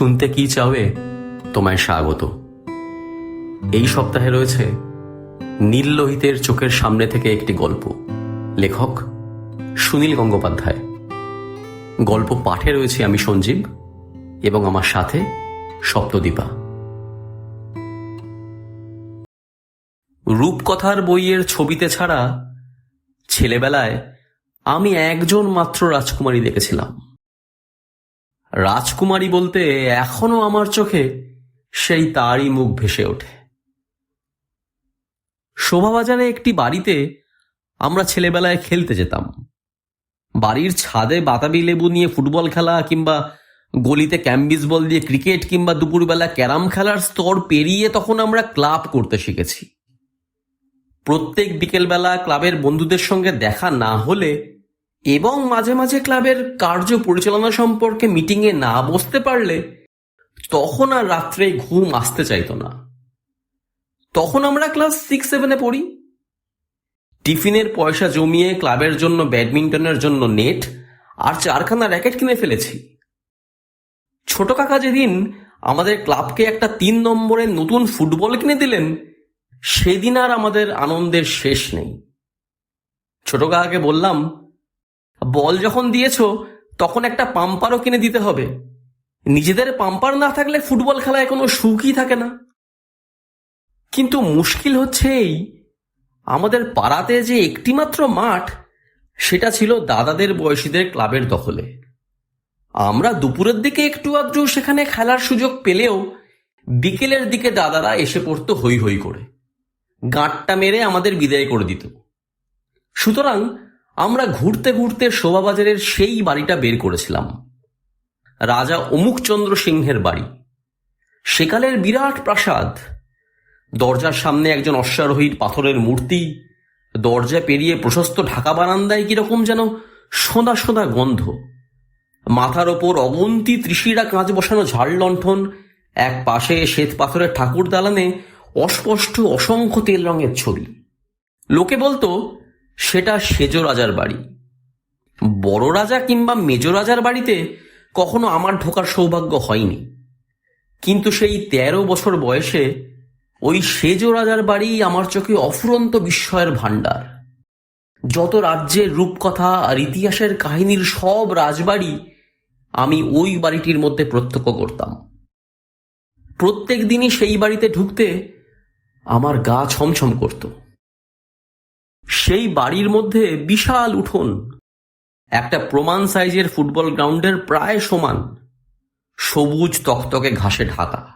শুনতে কি চাওয়ে তোমায় স্বাগত। এই সপ্তাহে রয়েছে নীল লোহিতের চোখের সামনে থেকে একটি গল্প। লেখক সুনীল গঙ্গোপাধ্যায়। গল্প পাঠে রয়েছে আমি সঞ্জীব এবং আমার সাথে সপ্তদীপা। রূপকথার বইয়ের ছবিতে ছাড়া ছেলেবেলায় আমি একজন মাত্র রাজকুমারী দেখেছিলাম। রাজকুমারী বলতে এখনও আমার চোখে সেই তারই মুখ ভেসে ওঠে। শোভাবাজারে একটি বাড়িতে আমরা ছেলেবেলায় খেলতে যেতাম। বাড়ির ছাদে বাতাবি লেবু নিয়ে ফুটবল খেলা কিংবা গলিতে ক্যাম্বিস বল দিয়ে ক্রিকেট কিংবা দুপুরবেলা ক্যারাম খেলার স্তর পেরিয়ে তখন আমরা ক্লাব করতে শিখেছি। প্রত্যেক বিকেলবেলা ক্লাবের বন্ধুদের সঙ্গে দেখা না হলে এবং মাঝে মাঝে ক্লাবের কার্য পরিচালনা সম্পর্কে মিটিংয়ে না বসতে পারলে তখন আর রাত্রে ঘুম আসতে চাইতো না। তখন আমরা ক্লাস সিক্স সেভেনে পড়ি। টিফিনের পয়সা জমিয়ে ক্লাবের জন্য ব্যাডমিন্টনের জন্য নেট আর চারখানা র্যাকেট কিনে ফেলেছি। ছোট কাকা যেদিন আমাদের ক্লাবকে একটা তিন নম্বরের নতুন ফুটবল কিনে দিলেন, সেদিন আর আমাদের আনন্দের শেষ নেই। ছোট কাকাকে বললাম বল যখন দিয়েছ, তখন একটা পাম্পারও কিনে দিতে হবে। নিজেদের পাম্পার না থাকলে ফুটবল খেলায় কোনো সুখই থাকে না। কিন্তু মুশকিল হচ্ছে এই, আমাদের পাড়াতে যে একটিমাত্র মাঠ, সেটা ছিল দাদাদের বয়সীদের ক্লাবের দখলে। আমরা দুপুরের দিকে একটু আধটু সেখানে খেলার সুযোগ পেলেও, বিকেলের দিকে দাদারা এসে পড়তো হই হই করে। গাঁটটা মেরে আমাদের বিদায় করে দিত। সুতরাং আমরা ঘুরতে ঘুরতে শোভাবাজারের সেই বাড়িটা বের করেছিলাম। রাজা অমুকচন্দ্র সিংহের বাড়ি। সেকালের বিরাট প্রাসাদ। দরজার সামনে একজন অশ্বারোহীর পাথরের মূর্তি। দরজা পেরিয়ে প্রশস্ত ঢাকা বারান্দায় কীরকম যেন সোঁদা সোঁদা গন্ধ। মাথার ওপর অগন্তি ত্রিশিরা কাঁচ বসানো ঝাড় লণ্ঠন। এক পাশে শ্বেত পাথরের ঠাকুর দালানে অস্পষ্ট অসংখ্য তেল রঙের ছবি। লোকে বলতো সেটা সেজ রাজার বাড়ি। বড় রাজা কিংবা মেজ রাজার বাড়িতে কখনো আমার ঢোকার সৌভাগ্য হয়নি। কিন্তু সেই তেরো বছর বয়সে ওই সেজ রাজার বাড়ি আমার চোখে অফুরন্ত বিস্ময়ের ভাণ্ডার। যত রাজ্যের রূপকথা আর ইতিহাসের কাহিনীর সব রাজবাড়ি আমি ওই বাড়িটির মধ্যে প্রত্যক্ষ করতাম। প্রত্যেক দিনই সেই বাড়িতে ঢুকতে আমার গা ছমছম করত। সেই বাড়ির মধ্যে বিশাল উঠোন। একটা প্রমাণ সাইজের ফুটবল গ্রাউন্ডের প্রায় সমান। সবুজ তকতকে ঘাসে ঢাকা।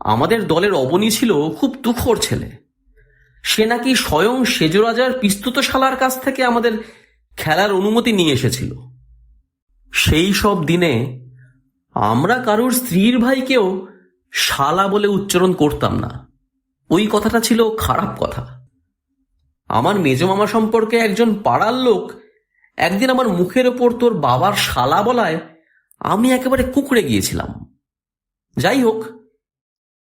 আমাদের দলের অবনী ছিল খুব তুখর ছেলে। সে নাকি স্বয়ং সেজরাজার পিস্তুত শালার কাছ থেকে আমাদের খেলার অনুমতি নিয়ে এসেছিল। সেই সব দিনে আমরা কারুর স্ত্রীর ভাইকেও শালা বলে উচ্চারণ করতাম না। ওই কথাটা ছিল খারাপ কথা। আমার মেজ মামা সম্পর্কে একজন পাড়ার লোক একদিন আমার মুখের ওপর তোর বাবার শালা বলায় আমি একেবারে কুকড়ে গিয়েছিলাম। যাই হোক,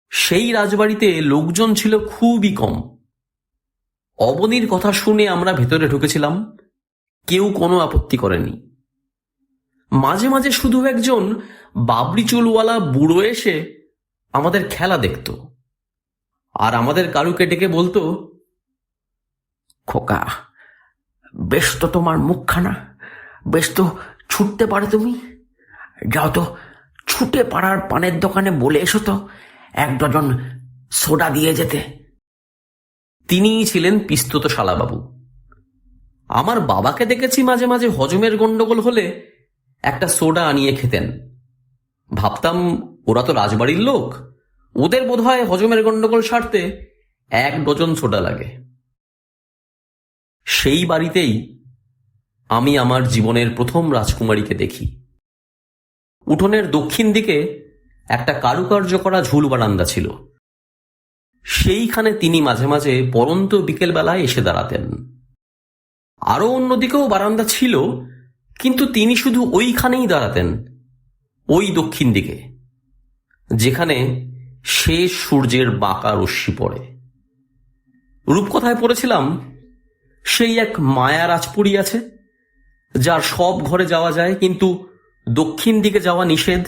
সেই রাজবাড়িতে লোকজন ছিল খুবই কম। অবনীর কথা শুনে আমরা ভেতরে ঢুকেছিলাম, কেউ কোনো আপত্তি করেনি। মাঝে মাঝে শুধু একজন বাবরি চুলওয়ালা বুড়ো এসে আমাদের খেলা দেখত। আর আমাদের কারুকে ডেকে বলতো খোকা। বেশ তো তোমার মুখখানা, বেশ তো ছুটতে পারো তুমি। যাও তো, ছুটে পাড়ার পানের দোকানে বলে এসো তো, এক ডজন সোডা দিয়ে যেতে। তিনিই ছিলেন পিস্তুত শালাবাবু আমার বাবাকে দেখেছি মাঝে মাঝে হজমের গন্ডগোল হলে একটা সোডা আনিয়ে খেতেন। ভাবতাম, ওরা তো রাজবাড়ির লোক। ওদের বোধহয় হজমের গন্ডগোল সারতে এক ডজন সোডা লাগে। সেই বাড়িতেই আমি আমার জীবনের প্রথম রাজকুমারীকে দেখি। উঠোনের দক্ষিণ দিকে একটা কারুকার্য করা ঝুল বারান্দা ছিল। সেইখানে তিনি মাঝে মাঝে পরন্ত বিকেলবেলায় এসে দাঁড়াতেন। আরও অন্যদিকেও বারান্দা ছিল, কিন্তু তিনি শুধু ওইখানেই দাঁড়াতেন, ওই দক্ষিণ দিকে, যেখানে শেষ সূর্যের বাঁকা রশ্মি পড়ে। রূপকথায় পড়েছিলাম সেই এক মায়া রাজপুরী আছে, যার সব ঘরে যাওয়া যায়, কিন্তু দক্ষিণ দিকে যাওয়া নিষেধ।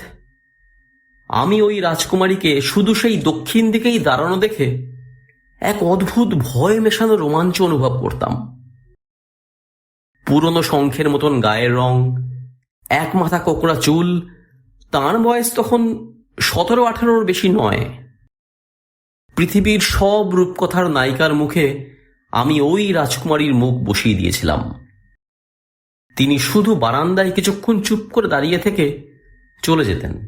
আমি ওই রাজকুমারীকে শুধু সেই দক্ষিণ দিকেই দাঁড়ানো দেখে এক অদ্ভুত ভয় মেশানো রোমাঞ্চ অনুভব করতাম। পুরনো শঙ্খের মতন গায়ের রং, এক মাথা কোকড়া চুল, তার বয়স তখন সতেরো আঠারোর বেশি নয়। পৃথিবীর সব রূপকথার নায়িকার মুখে আমি ওই রাজকুমারীর মুখ বসিয়ে দিয়েছিলাম। তিনি শুধু বারান্দায় কিছুক্ষণ চুপ করে দাঁড়িয়ে থেকে চলে যেতেন।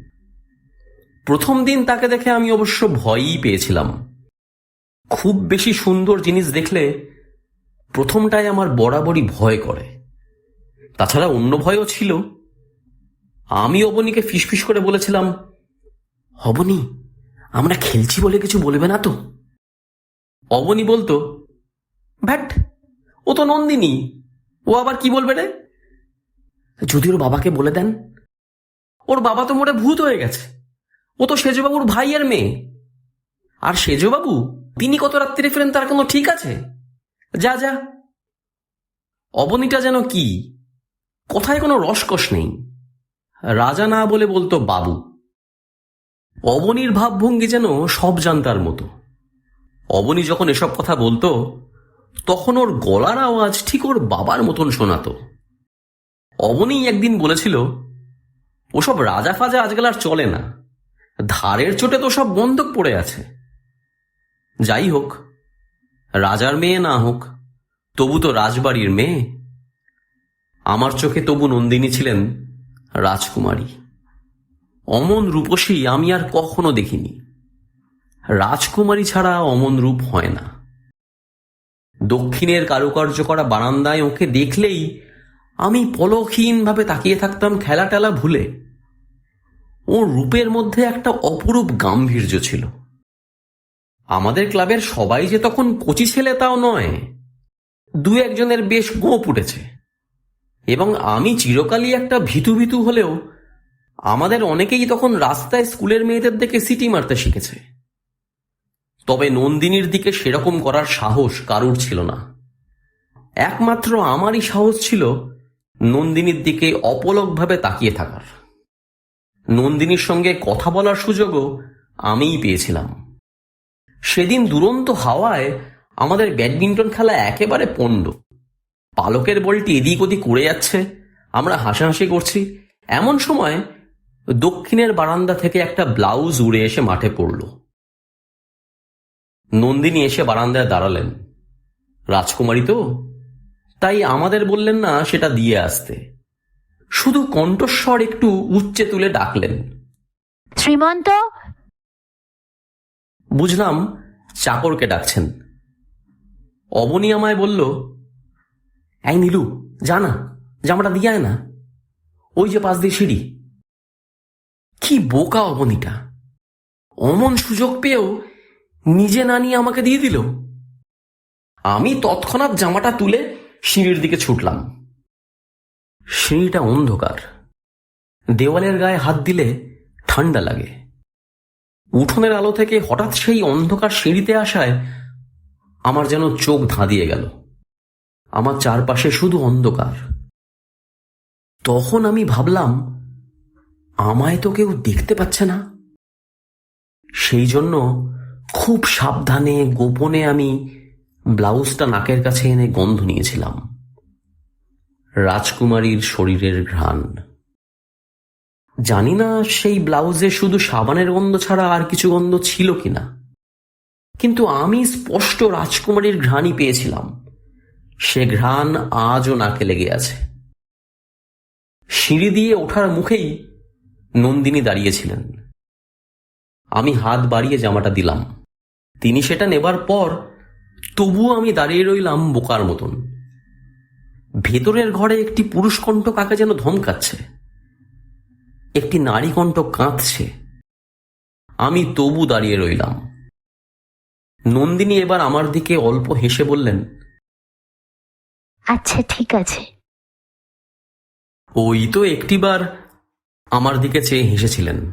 প্রথম দিন তাকে দেখে আমি অবশ্য ভয়ই পেয়েছিলাম। খুব বেশি সুন্দর জিনিস দেখলে প্রথমটায় আমার বরাবরই ভয় করে। তাছাড়া অন্য ভয়ও ছিল। আমি অবনীকে ফিসফিস করে বলেছিলাম, অবনী, আমরা খেলছি বলে কিছু বলবে না তো? অবনী বলতো ভ্যাট, ও তো নন্দিনী। ও আবার কি বলবে রে? যদি ওর বাবাকে বলে দেন, ওর বাবা তো মোটে ভূত হয়ে গেছে। ও তো সেজবাবুর ভাই আর মেয়ে। আর সেজবাবু, তিনি কত রাত্রিরে ফেরেন তার কোনো ঠিক আছে? যা যা। অবনীটা যেন কি? কথায় কোনো রসকস নেই। রাজা না বলে বলতো বাবু। অবনীর ভাবভঙ্গি যেন সব জানতার মতো। অবনী যখন এসব কথা বলতো তখন ওর গলার আওয়াজ ঠিক ওর বাবার মতন শোনাতো। অবনী একদিন বলেছিল, ওসব রাজা ফাজা আজকাল আর চলে না। ধারের চোটে তো সব বন্ধক পড়ে আছে। যাই হোক, রাজার মেয়ে না হোক, তবু তো রাজবাড়ির মেয়ে। আমার চোখে তবু নন্দিনী ছিলেন রাজকুমারী। অমন রূপসী আমি আর কখনো দেখিনি। রাজকুমারী ছাড়া অমন রূপ হয় না। দক্ষিণের কারুকার্য করা বারান্দায় ওকে দেখলেই আমি পলকহীনভাবে তাকিয়ে থাকতাম খেলা টেলা ভুলে। ওর রূপের মধ্যে একটা অপরূপ গাম্ভীর্য ছিল। আমাদের ক্লাবের সবাই যে তখন কচি ছেলে তাও নয়, দু একজনের বেশ গোপ উঠেছে। এবং আমি চিরকালই একটা ভীতু ভিতু হলেও আমাদের অনেকেই তখন রাস্তায় স্কুলের মেয়েদের দিকে সিটি মারতে শিখেছে। তবে নন্দিনীর দিকে সেরকম করার সাহস কারুর ছিল না। একমাত্র আমারই সাহস ছিল নন্দিনীর দিকে অপলকভাবে তাকিয়ে থাকার। নন্দিনীর সঙ্গে কথা বলার সুযোগও আমিই পেয়েছিলাম। সেদিন দুরন্ত হাওয়ায় আমাদের ব্যাডমিন্টন খেলা একেবারে পণ্ড। পালকের বলটি এদিক ওদিক উড়ে যাচ্ছে, আমরা হাসাহাসি করছি। এমন সময় দক্ষিণের বারান্দা থেকে একটা ব্লাউজ উড়ে এসে মাঠে পড়ল। নন্দিনী এসে বারান্দায় দাঁড়ালেন। রাজকুমারী তো? তাই আমাদের বললেন না সেটা দিয়ে আসতে। শুধু কণ্ঠস্বর একটু উচ্চে তুলে ডাকলেন। শ্রীমন্ত? বুঝলাম চাকরকে ডাকছেন। অবনী আমায় বলল এই নীলু যা না জামাটা দিয়ে আয় না। ওই যে পাশ দিয়ে সিঁড়ি। কি বোকা অবনীটা। অমন সুযোগ পেয়েও নিজে না নিয়ে আমাকে দিয়ে দিল? আমি তৎক্ষণাৎ জামাটা তুলে সিঁড়ির দিকে ছুটলাম। সিঁড়িটা অন্ধকার। দেওয়ালের গায়ে হাত দিলে ঠান্ডা লাগে। উঠোনের আলো থেকে হঠাৎ সেই অন্ধকার সিঁড়িতে আসায় আমার যেন চোখ ধাঁধিয়ে গেল। আমার চারপাশে শুধু অন্ধকার। তখন আমি ভাবলাম, আমায় তো কেউ দেখতে পাচ্ছে না। সেই জন্য খুব সাবধানে, গোপনে আমি ব্লাউজটা নাকের কাছে এনে গন্ধ নিয়েছিলাম। রাজকুমারীর শরীরের ঘ্রাণ। জানি না সেই ব্লাউজে শুধু সাবানের গন্ধ ছাড়া আর কিছু গন্ধ ছিল কিনা। কিন্তু আমি স্পষ্ট রাজকুমারীর ঘ্রাণই পেয়েছিলাম। সে ঘ্রাণ আজও নাকে লেগে আছে। সিঁড়ি দিয়ে ওঠার মুখেই নন্দিনী দাঁড়িয়েছিলেন। আমি হাত বাড়িয়ে জামাটা দিলাম। তিনি সেটা নেবার পর তবুও আমি দাঁড়িয়ে রইলাম বোকার মতন। ভেতরের ঘরে একটি পুরুষ কণ্ঠ কাকে যেন ধমকাচ্ছে। একটি নারী কণ্ঠ কাঁদছে। আমি তবু দাঁড়িয়ে রইলাম। নন্দিনী এবার আমার দিকে অল্প হেসে বললেন আচ্ছা ঠিক আছে। ওই তো একটিবার আমার দিকে চেয়ে হেসেছিলেন।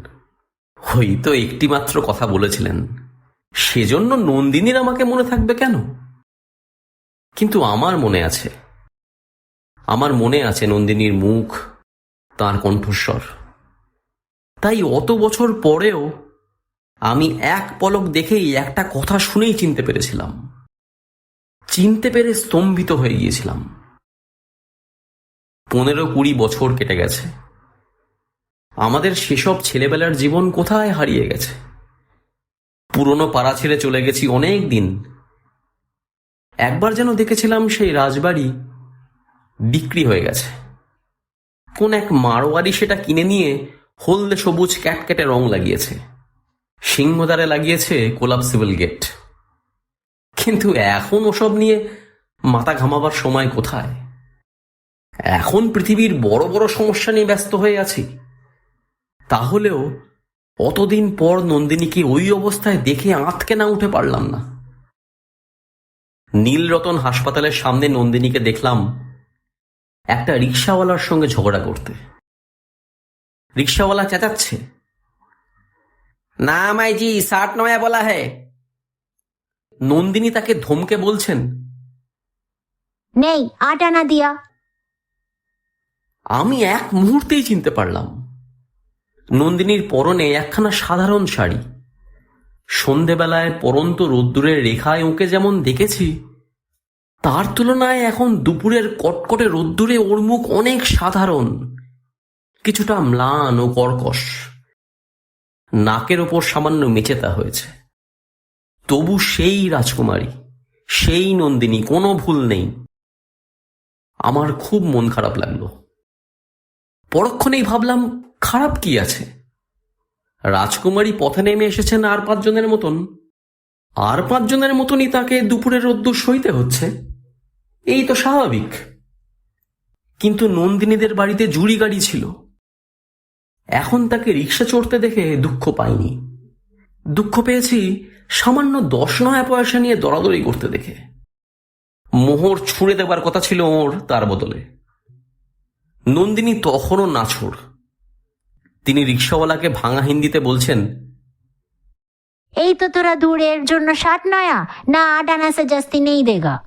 ওই তো একটি মাত্র কথা বলেছিলেন। সেজন্য নন্দিনীর আমাকে মনে থাকবে কেন? কিন্তু আমার মনে আছে, আমার মনে আছে নন্দিনীর মুখ, তার কণ্ঠস্বর। তাই অত বছর পরেও আমি এক পলক দেখেই একটা কথা শুনেই চিনতে পেরেছিলাম। চিনতে পেরে স্তম্ভিত হয়ে গিয়েছিলাম। পনেরো কুড়ি বছর কেটে গেছে। আমাদের সেসব ছেলেবেলার জীবন কোথায় হারিয়ে গেছে? পুরনো পাড়া ছেড়ে চলে গেছি অনেক দিন। একবার যেন দেখেছিলাম সেই রাজবাড়ি বিক্রি হয়ে গেছে। কোন এক মারোয়ারি সেটা কিনে নিয়ে হলদে সবুজ ক্যাটক্যাটে রং লাগিয়েছে। সিংহদ্বারে লাগিয়েছে কোলাপসিবল গেট। কিন্তু এখন ওসব নিয়ে মাথা ঘামাবার সময় কোথায়? এখন পৃথিবীর বড় বড় সমস্যা নিয়ে ব্যস্ত হয়ে আছি। তাহলেও অতদিন পর নন্দিনীকে ওই অবস্থায় দেখে আঁতকে না উঠে পারলাম না। নীলরতন হাসপাতালের সামনে নন্দিনীকে দেখলাম একটা রিক্সাওয়ালার সঙ্গে ঝগড়া করতে। রিক্সাওয়ালা চেঁচাচ্ছে। না মাইজি ষাট নয়া বলা হে। নন্দিনী তাকে ধমকে বলছেন নেই আট আনা দিয়া। আমি এক মুহূর্তেই চিনতে পারলাম। নন্দিনীর পরনে একখানা সাধারণ শাড়ি। সন্ধেবেলায় পরন্ত রোদ্দুরের রেখায় ওকে যেমন দেখেছি, তার তুলনায় এখন দুপুরের কটকটে রোদ্দুরে ওর মুখ অনেক সাধারণ, কিছুটা ম্লান ও কর্কশ। নাকের ওপর সামান্য মেচেতা হয়েছে। তবু সেই রাজকুমারী, সেই নন্দিনী কোনো ভুল নেই। আমার খুব মন খারাপ লাগল। পরক্ষণেই ভাবলাম খারাপ কি আছে? রাজকুমারী পথে নেমে এসেছেন আর পাঁচজনের মতন। আর পাঁচজনের মতনই তাকে দুপুরের রোদ্দুর সইতে হচ্ছে। এই তো স্বাভাবিক। কিন্তু নন্দিনীদের বাড়িতে জুড়ি গাড়ি ছিল। এখন তাকে রিক্সা চড়তে দেখে দুঃখ পাইনি। দুঃখ পেয়েছি সামান্য দশ নয় পয়সা নিয়ে দরাদরি করতে দেখে। মোহর ছুঁড়ে দেবার কথা ছিল ওর তার বদলে। নন্দিনী তখনও নাছোড়। তিনি রিক্সাওয়ালাকে ভাঙা হিন্দিতে বলছেন এই তো তোরা দূরের জন্য ষাট নয়া। না আট আনা সে জাস্তি নেই দেগা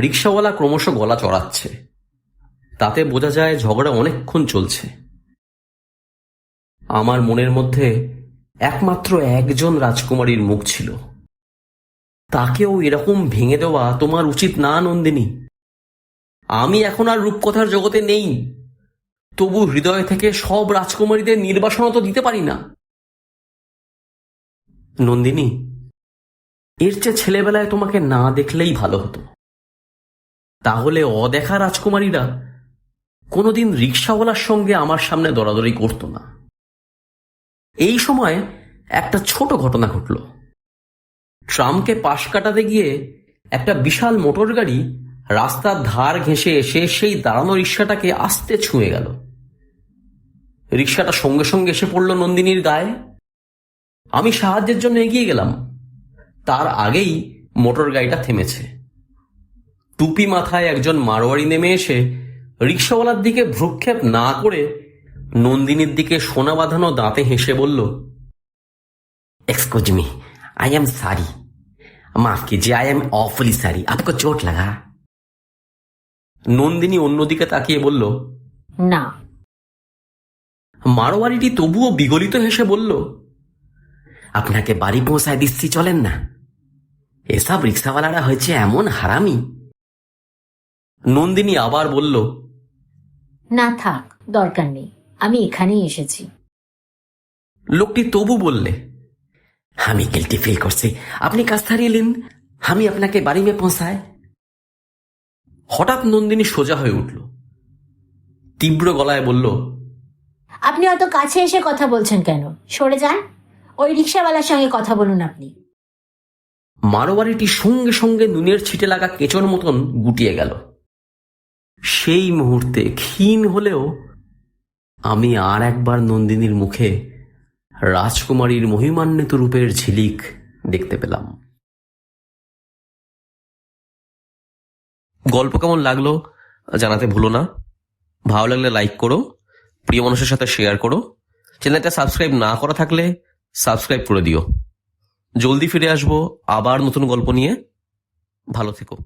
রিক্সাওয়ালা ক্রমশ গলা চড়াচ্ছে। তাতে বোঝা যায় ঝগড়া অনেকক্ষণ চলছে। আমার মনের মধ্যে একমাত্র একজন রাজকুমারীর মুখ ছিল। তাকেও এরকম ভেঙে দেওয়া তোমার উচিত না নন্দিনী। আমি এখন আর রূপকথার জগতে নেই। তবু হৃদয় থেকে সব রাজকুমারীদের নির্বাসনও তো দিতে পারি না। নন্দিনী, এর চেয়ে ছেলেবেলায় তোমাকে না দেখলেই ভালো হতো। তাহলে অদেখা রাজকুমারীরা কোনোদিন রিক্সাওয়ালার সঙ্গে আমার সামনে দরাদরি করতো না। এই সময় একটা ছোট ঘটনা ঘটল। ট্রামকে পাশ কাটাতে গিয়ে একটা বিশাল মোটর গাড়ি রাস্তার ধার ঘেঁষে এসে সেই দাঁড়ানো রিক্সাটাকে আস্তে ছুঁয়ে গেল। রিক্সাটা সঙ্গে সঙ্গে এসে পড়ল নন্দিনীর গায়ে। আমি সাহায্যের জন্য এগিয়ে গেলাম। তার আগেই মোটর গাড়িটা থেমেছে। টুপি মাথায় একজন মারোয়ারি নেমে এসে রিক্সাওয়ালার দিকে ভ্রুক্ষেপ না করে নন্দিনীর দিকে সোনা বাঁধানো দাঁতে হেসে বলল এক্সকিউজ মি আই এম সারি মাফ কিজি আই এম অফলি সারি আপকো চোট লাগা নন্দিনী অন্যদিকে তাকিয়ে বলল না মারোয়ারিটি তবুও বিগলিত হেসে বলল আপনাকে বাড়ি পৌঁছায় দিচ্ছি চলেন না। এসব রিক্সাওয়ালারা হয়েছে এমন হারামি? নন্দিনী আবার বলল না থাক দরকার নেই আমি এখানেই এসেছি। লোকটি তবু বললে আমি গিলটি ফিল করছি। আপনি কাজ হারিয়ে নিন আমি আপনাকে বাড়ি মে পৌঁছায়। হঠাৎ নন্দিনী সোজা হয়ে উঠল তীব্র গলায় বলল আপনি অত কাছে এসে কথা বলছেন কেন? সরে যান। ওই রিক্সাওয়ালার সঙ্গে কথা বলুন আপনি। মারোয়ারিটি সঙ্গে সঙ্গে নুনের ছিটে লাগা কেঁচোর মতন গুটিয়ে গেল। সেই মুহূর্তে ক্ষীণ হলেও আমি আর একবার নন্দিনীর মুখে রাজকুমারীর মহিমান্বিত রূপের ঝিলিক দেখতে পেলাম। গল্প কেমন লাগল জানাতে ভুলো না। ভালো লাগলে লাইক করো। প্রিয় মানুষের সাথে শেয়ার করো। চ্যানেলটা সাবস্ক্রাইব না করা থাকলে সাবস্ক্রাইব করে দিও। জলদি ফিরে আসব আবার নতুন গল্প নিয়ে। ভালো থেকো।